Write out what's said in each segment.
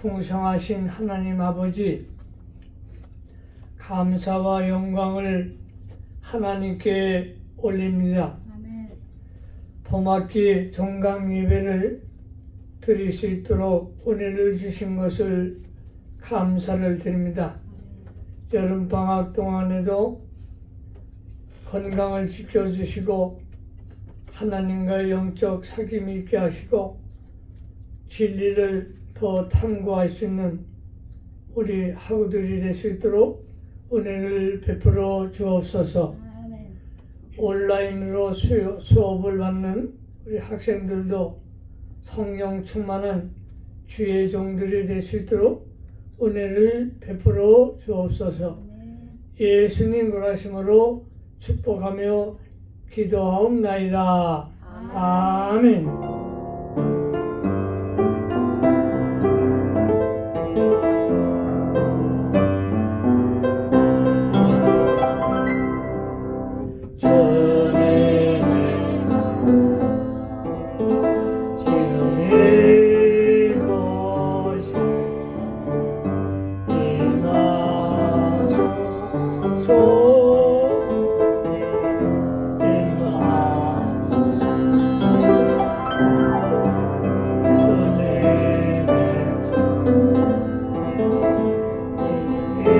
풍성하신 하나님 아버지, 감사와 영광을 하나님께 올립니다. 아멘. 봄학기 종강 예배를 드릴 수 있도록 은혜를 주신 것을 감사를 드립니다. 여름 방학 동안에도 건강을 지켜주시고 하나님과 영적 사귐이 있게 하시고 진리를 더 탐구할 수 있는 우리 학우들이 될 수 있도록 은혜를 베풀어 주옵소서. 온라인으로 수, 수업을 받는 우리 학생들도 성령 충만한 주의 종들이 될 수 있도록 은혜를 베풀어 주옵소서. 예수님 그러심으로 축복하며 기도하옵나이다. 아멘.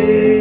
이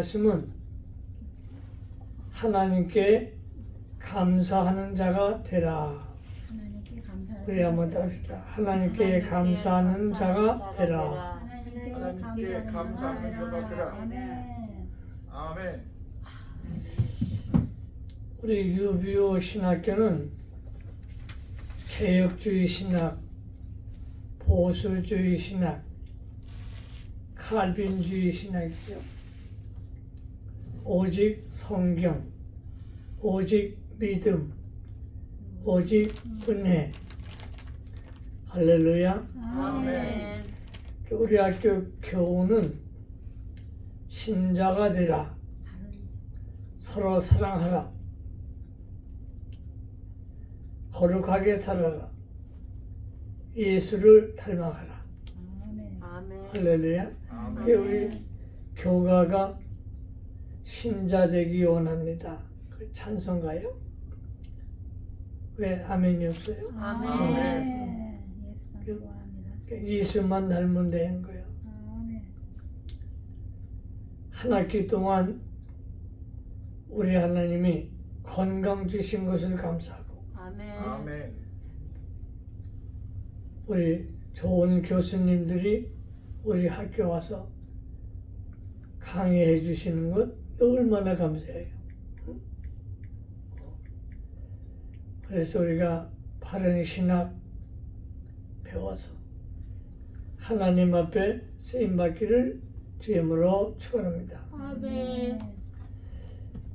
말씀은 하나님께 감사하는 자가 되라. 우리 한번 합시다. 하나님께 감사하는 자가 되라. 하나님께 감사하는 자가 되라. 아멘. 아멘. 우리 유비오 신학교는 개혁주의 신학, 보수주의 신학, 칼빈주의 신학이죠. 오직 성경, 오직 믿음, 오직 은혜. 할렐루야. 아멘. 우리 학교 교훈은 신자가 되라. 서로 사랑하라. 거룩하게 살아라. 예수를 닮아가라. 아멘. 아멘. 할렐루야. 아멘. 우리 교가가 신자 되기 원합니다. 그 찬송가요? 왜 아멘이 없어요? 아멘. 아멘. 예수 감사합니다. 예수만 닮으면 되는 거예요. 아멘. 한 학기 동안 우리 하나님이 건강 주신 것을 감사하고 아멘. 아멘. 우리 좋은 교수님들이 우리 학교 와서 강의해 주시는 것 얼마나 감사해요. 응? 그래서 우리가 바른 신학 배워서 하나님 앞에 쓰임 받기를 주임으로 축원합니다. 아멘.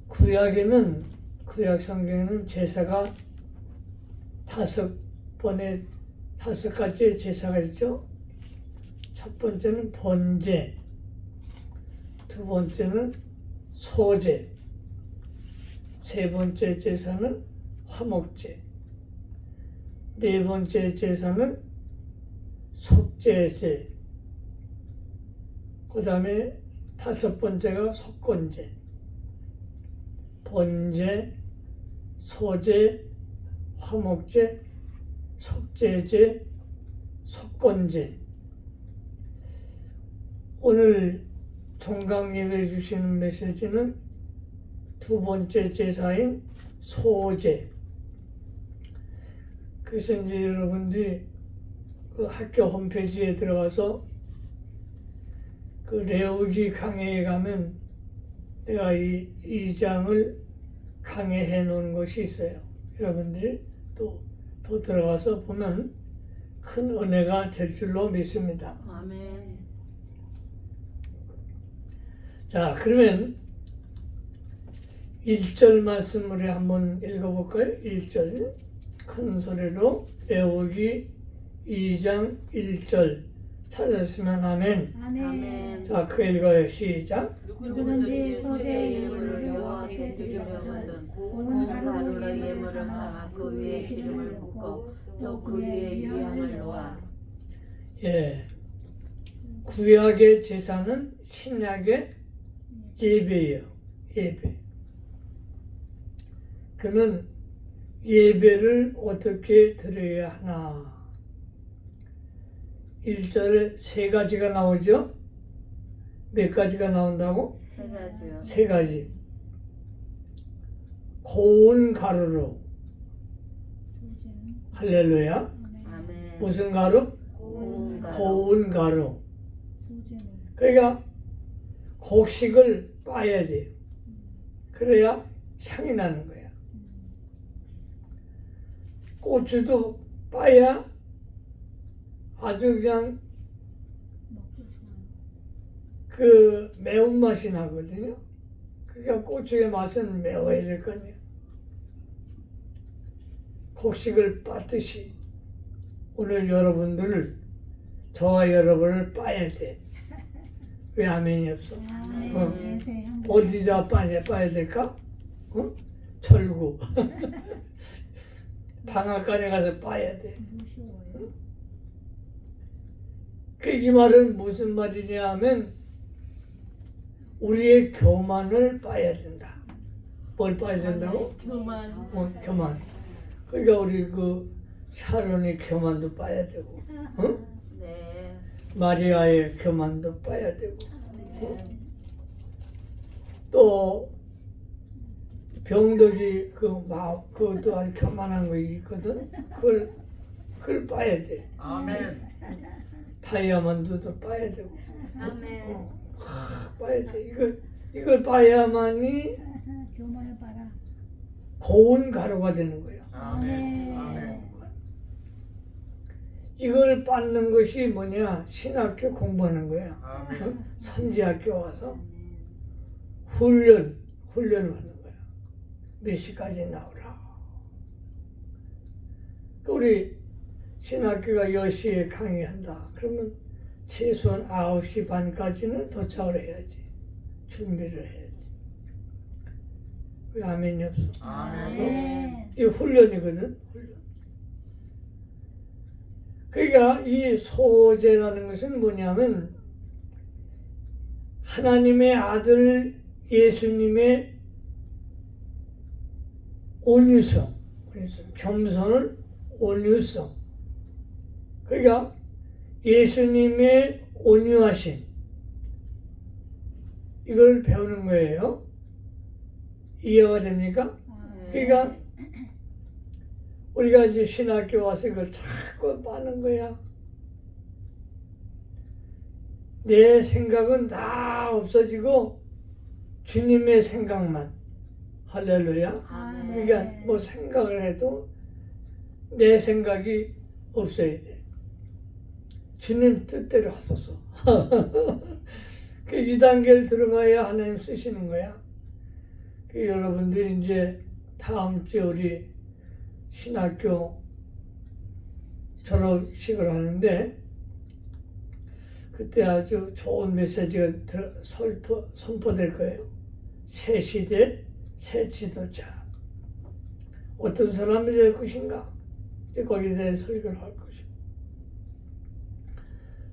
구약에는 구약 성경에는 제사가 다섯 번의 다섯 가지의 제사가 있죠. 첫 번째는 번제, 두 번째는 소제, 세 번째 제사는 화목제, 네 번째 제사는 속죄제, 그 다음에 다섯 번째가 속건제. 번제, 소제, 화목제, 속제제, 속건제. 오늘 예배 주시는 메시지는 두 번째 제사인 소제. 그래서 이제 여러분들이 그 학교 홈페이지에 들어가서 그 레오기 강해에 가면 내가 이, 이 장을 강해해 놓은 것이 있어요. 여러분들이 또, 또 들어가서 보면 큰 은혜가 될 줄로 믿습니다. 아멘. 자, 그러면 1절 말씀을 한번 읽어볼까요? 1절 큰 소리로 레오기 2장 1절 찾았으면 아멘. 아멘. 자, 그 읽어요. 시작. 누구든지 소재의 예물을 여호와께 드리려거든 드리려거든 온온 가루로 예물을 삼아 그그 위에 기름을 붓고 또 그 위에 유향을 놓아 예. 구약의 제사는 신약의 예배예요. 예배. 그러면 예배를 어떻게 드려야 하나? 1절에 세 가지가 나오죠? 몇 가지가 나온다고? 세 가지요. 세 가지. 고운 가루로 할렐루야. 아멘. 무슨 가루? 고운 가루. 고운 가루. 그러니까 곡식을 돼요. 그래야 향이 나는 거야. 고추도 빠야 아주 그냥. 그 매운맛이 나거든요. 그러니까 고추의 맛은 매워야 될 거 아니에요. 곡식을 빻듯이 오늘 여러분들을 저와 여러분을 빠야 돼. 왜 아멘이 없어? 어. 내세 향기. 어디다 빠야, 빠야 될까? 어? 철구. 방앗간에 가서 빠야 돼. 무서워요. 그이 말은 무슨 말이냐 하면 우리의 교만을 빠야 된다. 뭘 빠야 된다고? 교만. 어, 교만. 그러니까 우리 그 샤론의 교만도 빠야 되고, 어? 네. 마리아의 교만도 빠야 되고, 어? 또 병덕이 그 마, 그것도 아주 교만한 거 있거든. 그걸 그걸 빠야 돼. 아멘. 다이아몬드도 빠야 되고, 아멘. 어, 확 빠야 돼. 이걸 이걸 빠야만이 교만을 봐라. 고운 가루가 되는 거야. 아멘. 아멘. 이걸 빻는 것이 뭐냐? 신학교 공부하는 거야. 아멘. 어? 선지학교 와서 훈련, 훈련을 받는 거야. 몇 시까지 나오라. 그 우리 신학교가 10시에 강의한다. 그러면 최소한 9시 반까지는 도착을 해야지. 준비를 해야지. 왜 아멘이 없어? 아멘. 아멘. 이 훈련이거든, 훈련. 그러니까 이 소제라는 것은 뭐냐면 하나님의 아들 예수님의 온유성, 겸손을 온유성. 그러니까 예수님의 온유하심. 이걸 배우는 거예요. 이해가 됩니까? 아멘. 그러니까 우리가 이제 신학교 와서 이걸 자꾸 빠는 거야. 내 생각은 다 없어지고 주님의 생각만. 할렐루야. 아멘. 그러니까 뭐 생각을 해도 내 생각이 없어야 돼. 주님 뜻대로 하소서. 그 2단계를 들어가야 하나님 쓰시는 거야. 그 여러분들이 이제 다음 주에 우리 신학교 졸업식을 하는데 그때 아주 좋은 메시지가 들- 설포, 선포될 거예요. 새 시대, 새 지도자. 어떤 사람이 될 것인가? 거기에 대해 설교를 할 것이고.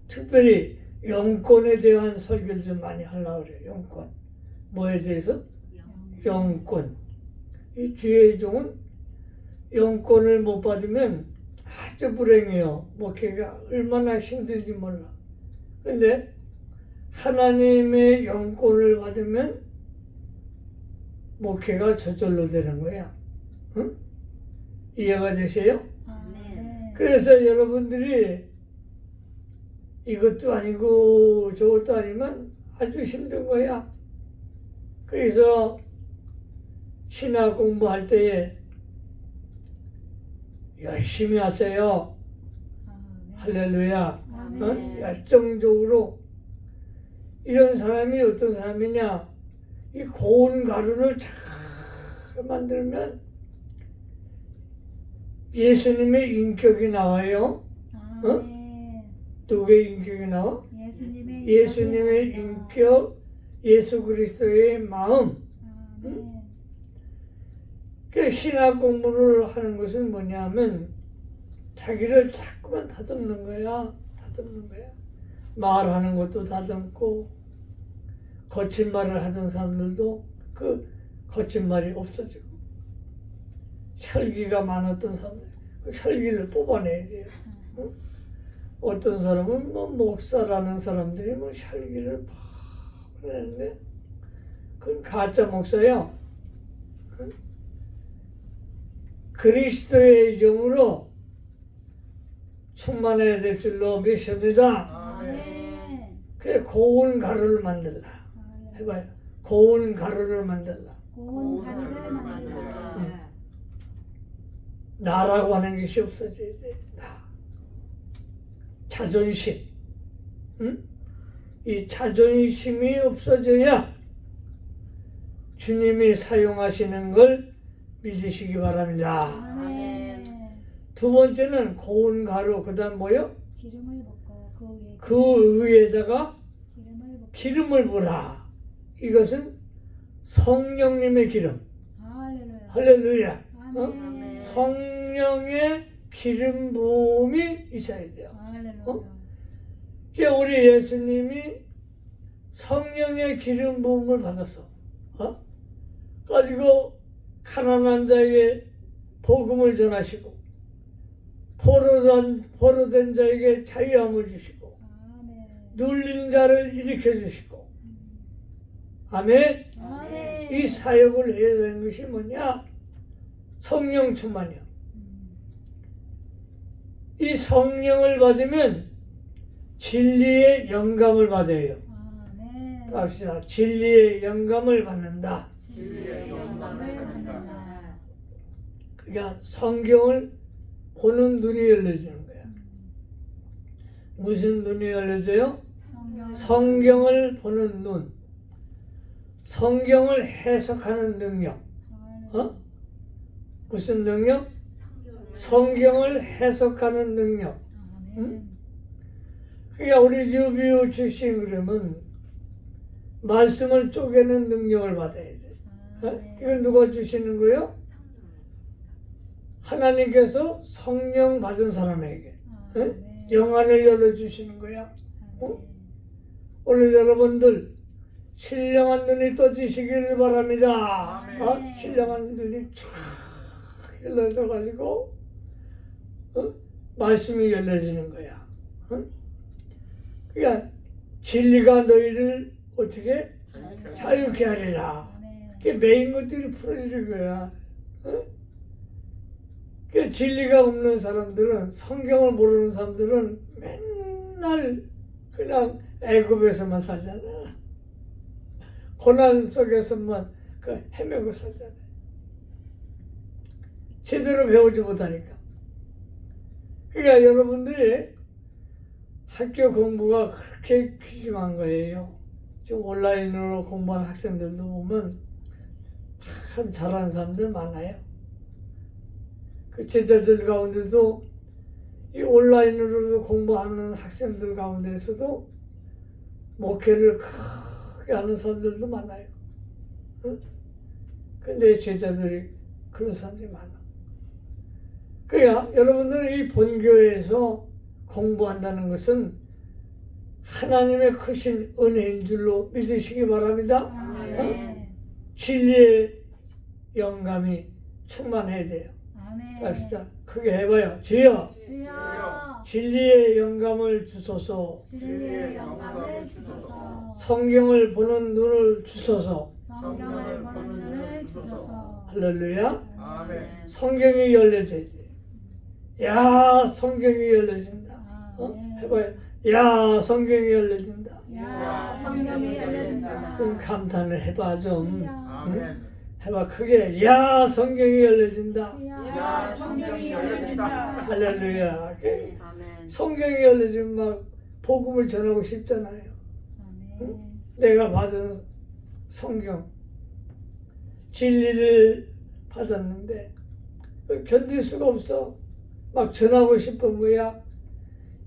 특별히 영권에 대한 설교를 좀 많이 하려고 그래요. 영권. 뭐에 대해서? 영권. 이 주의 종은 영권을 못 받으면 아주 불행해요. 목회가 얼마나 힘든지 몰라. 근데 하나님의 영권을 받으면 목회가 저절로 되는 거야. 응? 이해가 되세요? 아멘. 그래서 여러분들이 이것도 아니고 저것도 아니면 아주 힘든 거야. 그래서 신학 공부할 때에 열심히 하세요. 아멘. 할렐루야. 아멘. 어? 열정적으로 이런 사람이 어떤 사람이냐 이 고운 가루를 잘 만들면 예수님의 인격이 나와요 아멘. 누구의 인격이 나와? 예수님의 인격 예수 그리스도의 마음 아멘. 그 신학 공부를 하는 것은 뭐냐면 자기를 자꾸만 다듬는 거야. 다듬는 거야. 말하는 것도 다듬고 거친 말을 하던 사람들도 그 거친 말이 없어지고 혈기가 많았던 사람들 그 혈기를 뽑아내야 돼요. 어? 어떤 사람은 뭐 목사라는 사람들이 뭐 혈기를 팍 내는데 그건 가짜 목사요. 그리스도의 영으로 충만해야 될 줄로 믿습니다. 아멘. 그 고운 가루를 만들라. 아멘. 해봐요. 고운 가루를 만들라. 고운 가루를 만들라. 나라고 하는 것이 없어져야 돼. 나. 자존심. 응? 이 자존심이 없어져야 주님이 사용하시는 걸 믿으시기 바랍니다. 아멘. 두 번째는 고운 가루, 그 다음 뭐요? 기름을 붓고 그 위에 그 위에다가 기름을 붓고 기름을 부라. 이것은 성령님의 기름. 할렐루야. 할렐루야. 어? 아멘. 성령의 기름 부음이 있어야 돼요. 할렐루야. 어? 그러니까 우리 예수님이 성령의 기름 부음을 받았어. 어? 가지고 가난한 자에게 복음을 전하시고 포로된, 포로된 자에게 자유함을 주시고 아멘. 눌린 자를 일으켜 주시고 아멘. 아멘. 이 사역을 해야 되는 것이 뭐냐? 성령 충만이요. 음. 이 성령을 받으면 진리의 영감을 받아요. 아멘. 합시다. 진리의 영감을 받는다. 진리의 받는다. 그러니까 성경을 보는 눈이 열려지는 거야. 무슨 눈이 열려져요? 성경 성경을 보는 눈. 성경을 해석하는 능력. 어? 무슨 능력? 성경을 해석하는 능력. 아멘. 그러니까 우리 유비오 출신 그러면 말씀을 쪼개는 능력을 받아야 돼. 어? 아멘. 이건 누가 주시는 거예요? 하나님께서 성령 받은 사람에게 아멘. 영안을 열어주시는 거야. 어? 아멘. 오늘 여러분들 신령한 눈이 떠지시길 바랍니다. 아멘. 어? 신령한 눈이 쫙 열려져 가지고 어? 말씀이 열려지는 거야. 어? 그러니까 진리가 너희를 어떻게 자유케 하리라. 아멘. 그게 메인 것들이 풀어지는 거야. 어? 그 진리가 없는 사람들은 성경을 모르는 사람들은 맨날 그냥 애굽에서만 살잖아. 고난 속에서만 그 헤매고 살잖아. 제대로 배우지 못하니까. 그러니까 여러분들이 학교 공부가 그렇게 귀중한 거예요. 지금 온라인으로 공부하는 학생들도 보면 참 잘하는 사람들 많아요. 그 제자들 가운데도 이 온라인으로 공부하는 학생들 가운데서도 목회를 크게 하는 사람들도 많아요. 어? 근데 제자들이 그런 사람들이 많아. 그러니까 여러분들은 이 본교에서 공부한다는 것은 하나님의 크신 은혜인 줄로 믿으시기 바랍니다. 아멘. 진리의 영감이 충만해야 돼요. 합시다. 크게 해봐요. 주여, 주여 진리의 영감을 주소서. 진리의 영광을 주소서 성경을 보는 눈을 주소서. 성경을 보는 눈을 주소서 할렐루야. 아멘. 성경이 열려져야 돼. 야, 성경이 열려진다. 어? 해봐요. 야 성경이 열려진다. 야 성경이 열려진다. 좀 감탄을 해봐 좀. 아멘. 해봐 크게 야 성경이 열려진다. 야, 성경이 열려진다. 할렐루야. 아멘. 성경이 열려지면 막 복음을 전하고 싶잖아요. 아멘. 내가 받은 성경 진리를 받았는데 견딜 수가 없어. 막 전하고 싶은 거야.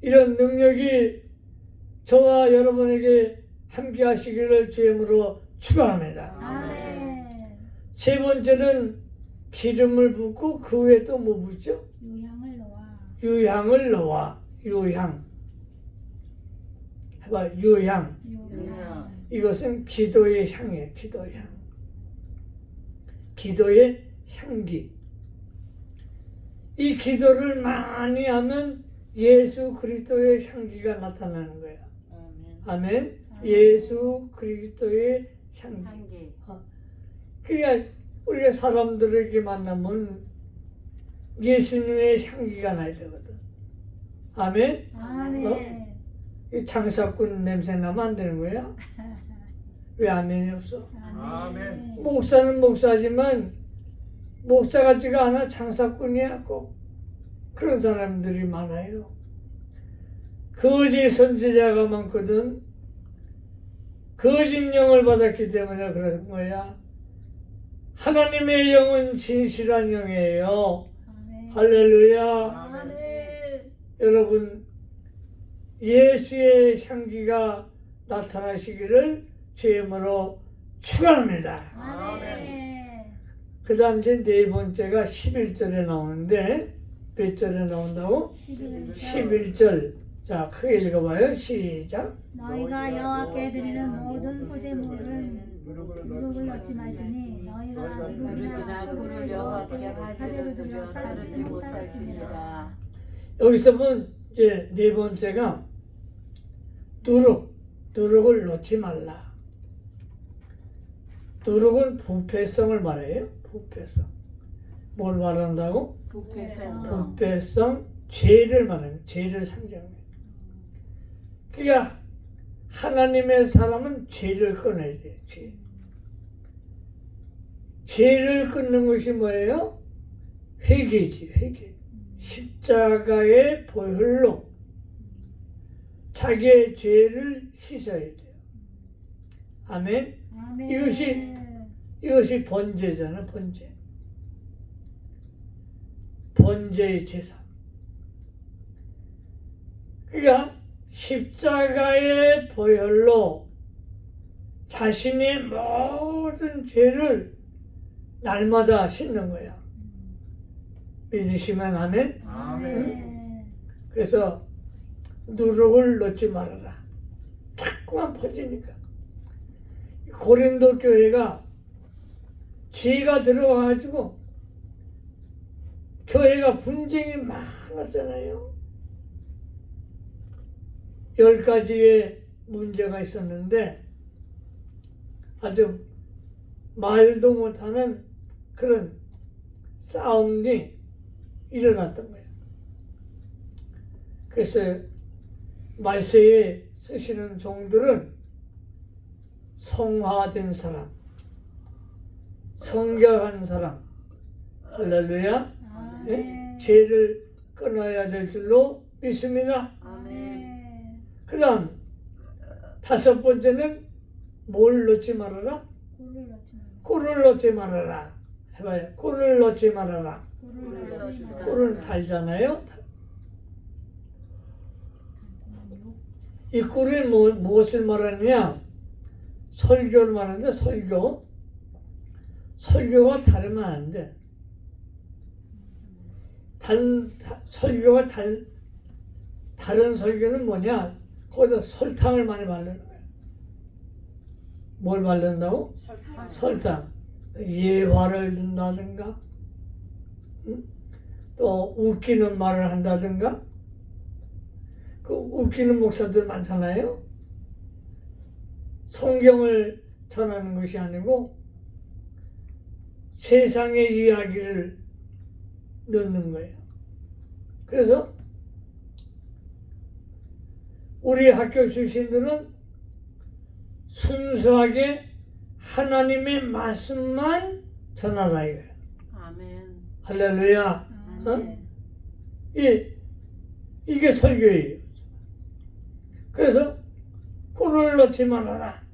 이런 능력이 저와 여러분에게 함께 하시기를 주임으로 축원합니다. 아멘. 세 번째는 기름을 붓고 그 후에 또 뭐 붓죠? 유향을 놓아. 유향을 넣어. 유향. 해봐 유향. 유향. 이것은 기도의 향이에요. 기도의 향. 기도의 향기. 이 기도를 많이 하면 예수 그리스도의 향기가 나타나는 거야. 아멘. 예수 그리스도의 향기. 향기. 그러니까 우리가 사람들에게 만나면 예수님의 향기가 나야 되거든. 아멘. 아멘. 이 장사꾼 냄새 나면 안 되는 거야? 왜 아멘이 없어? 아멘. 목사는 목사지만 목사 같지가 않아 장사꾼이야 꼭 그런 사람들이 많아요. 거짓 선지자가 많거든. 거짓 영을 받았기 때문에 그런 거야. 하나님의 영은 진실한 영이에요. 아멘. 할렐루야. 아멘. 여러분 예수의 향기가 나타나시기를 주임으로 축원합니다. 그 다음 이제 네 번째가 11절에 나오는데 몇 절에 나온다고? 11절 11절 자 크게 읽어봐요 시작 너희가 여호와께 드리는 모든 소재물은 누룩을 넣지 말지니 여호와께 드려 살지 못할지니라. 여기서 보면 이제 네 번째가 누룩 누룩을 넣지 말라 누룩은 부패성을 말해요 부패성 뭘 말한다고? 부패성. 부패성 죄를 말해요. 죄를 상징해요. 그러니까 하나님의 사람은 죄를 끊어야 돼요. 죄. 죄를 끊는 것이 뭐예요? 회개지, 회개. 십자가의 보혈로 자기의 죄를 씻어야 돼요. 아멘. 아멘 이것이 이것이 번제잖아, 번제. 번제의 제사. 그러니까 십자가의 보혈로 자신의 모든 죄를 날마다 씻는 거야. 믿으시면 아멘. 아멘 그래서 누룩을 넣지 말아라. 자꾸만 퍼지니까. 고린도 교회가 죄가 들어와가지고 교회가 분쟁이 많았잖아요. 열 가지의 문제가 있었는데 아주 말도 못하는 그런 싸움이 일어났던 거예요. 그래서 말세에 쓰시는 종들은 성화된 사람, 성결한 사람, 할렐루야, 예? 아멘 죄를 끊어야 될 줄로 믿습니다. 그 다음, 다섯 번째는 뭘 넣지 말아라? 꿀을 넣지 말아라. 해봐요. 꿀을 넣지 말아라. 꿀을 달잖아요. 이 꿀이 뭐, 무엇을 말하느냐? 설교를 말하는데 설교. 설교가 다르면 안 돼. 단, 다- 설교가 달, 다른 설교는 뭐냐? 거기다 설탕을 많이 바르는 거야. 뭘 바른다고? 설탕. 예화를 든다든가, 응? 또 웃기는 말을 한다든가, 그 웃기는 목사들 많잖아요. 성경을 전하는 것이 아니고 세상의 이야기를 넣는 거예요. 그래서 우리 학교 출신들은 순수하게 하나님의 말씀만 전하라 이거예요. 아멘. 할렐루야. 아멘. 이, 이게 설교예요. 그래서 꿀을 넣지 말아라.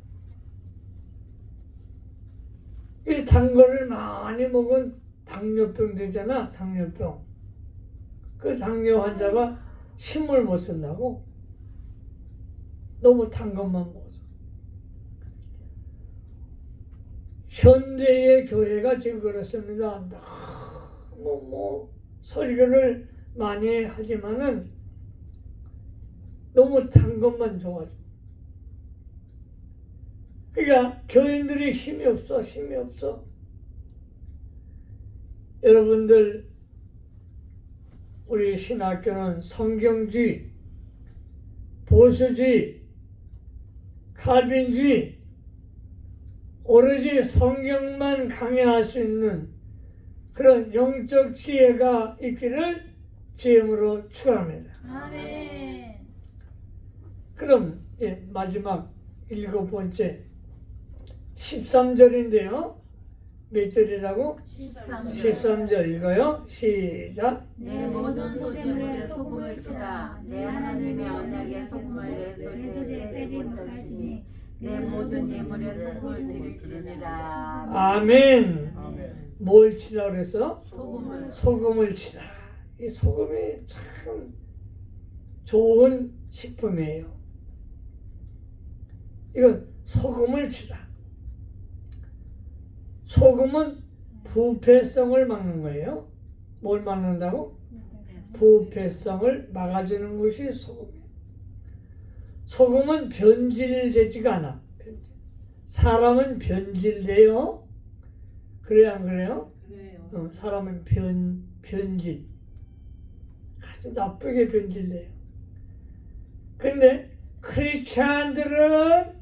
이 단 거를 많이 먹은 당뇨병 되잖아. 당뇨병. 그 당뇨 환자가 힘을 못 쓴다고. 너무 단 것만 먹어서. 현대의 교회가 지금 그렇습니다. 너무 뭐 설교를 많이 하지만은 너무 단 것만 줘가지고. 그러니까 교인들이 힘이 없어, 힘이 없어. 여러분들, 우리 신학교는 성경주의, 보수주의, 칼빈주의, 오로지 성경만 강해할 수 있는 그런 영적 지혜가 있기를 주임으로 축원합니다. 아멘. 그럼 이제 마지막 일곱 번째 13절인데요. 몇 절이라고? 13절. 13절 읽어요. 시작. 내 모든 소재물에 소금을 치라. 내 하나님의 언약에 소금을 내내 소재 소재에 빼지 못할지니 내 모든 예물에 소금을 드릴지니라. 아멘. 아멘. 뭘 치라 그래서? 소금을 소금을 치라. 이 소금이 참 좋은 식품이에요. 이건 소금을 치라. 소금은 부패성을 막는 거예요. 뭘 막는다고? 부패성을 막아주는 것이 소금이에요. 소금은 변질되지가 않아. 사람은 변질돼요. 그래요, 안 그래요? 그래요. 어, 사람은 변, 변질. 아주 나쁘게 변질돼요. 근데 크리스찬들은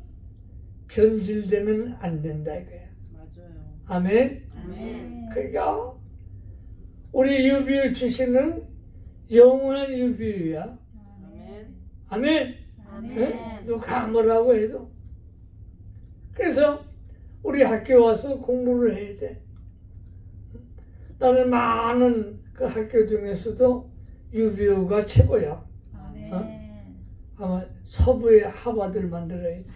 변질되면 안 된다 이거야. 맞아요. 아멘. 아멘. 그러니까 우리 유비유 출신은 영원한 유비유야. 아멘. 아멘. 응? 누가 뭐라고 해도. 그래서 우리 학교 와서 공부를 해야 돼. 나는 많은 그 학교 중에서도 유비유가 최고야. 아멘. 아마 서부의 하바드를 만들어야지.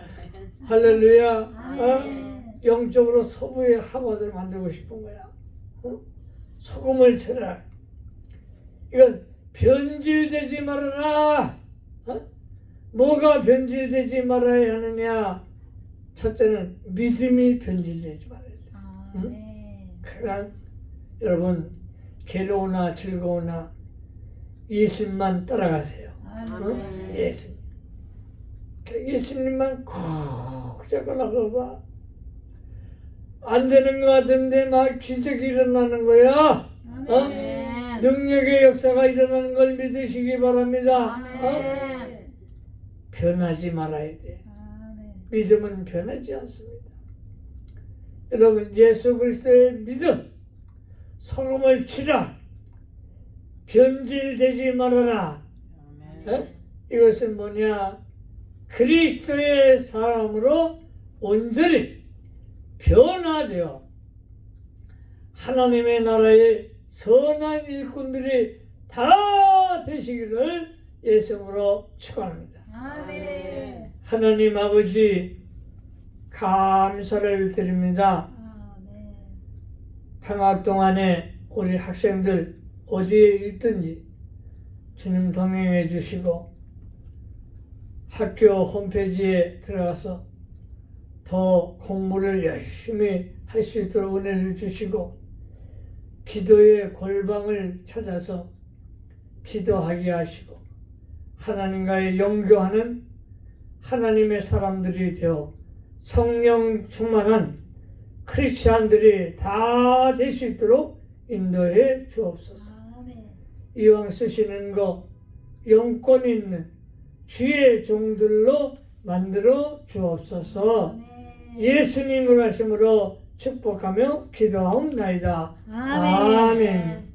할렐루야. 어? 아멘. 영적으로 서부의 하바드를 만들고 싶은 거야. 어? 소금을 쳐라. 이건 변질되지 말아라. 어? 뭐가 변질되지 말아야 하느냐? 첫째는 믿음이 변질되지 말아야 돼. 아멘. 그냥 여러분 괴로우나 즐거우나 예수님만 따라가세요. 어? 아멘. 예수님. 그 예수님만 콕 잡고 나가봐. 안 되는 것 같은데 막 기적이 일어나는 거야. 어? 아멘. 능력의 역사가 일어나는 걸 믿으시기 바랍니다. 어? 아멘. 변하지 말아야 돼. 아멘. 믿음은 변하지 않습니다. 여러분 예수 그리스도의 믿음 소금을 치라 변질되지 말아라. 어? 이것은 뭐냐? 그리스도의 사람으로 온전히 변화되어 하나님의 나라의 선한 일꾼들이 다 되시기를 예수로 축원합니다. 아멘. 하나님 아버지 감사를 드립니다. 아멘. 방학 동안에 우리 학생들 어디에 있든지 주님 동행해 주시고 학교 홈페이지에 들어가서 더 공부를 열심히 할 수 있도록 은혜를 주시고 기도의 골방을 찾아서 기도하게 하시고 하나님과의 영교하는 하나님의 사람들이 되어 성령 충만한 크리스찬들이 다 될 수 있도록 인도해 주옵소서. 이왕 쓰시는 거 영권 있는 주의 종들로 만들어 주옵소서. 아멘. 예수님을 하심으로 축복하며 기도하옵나이다. 아멘. 아멘.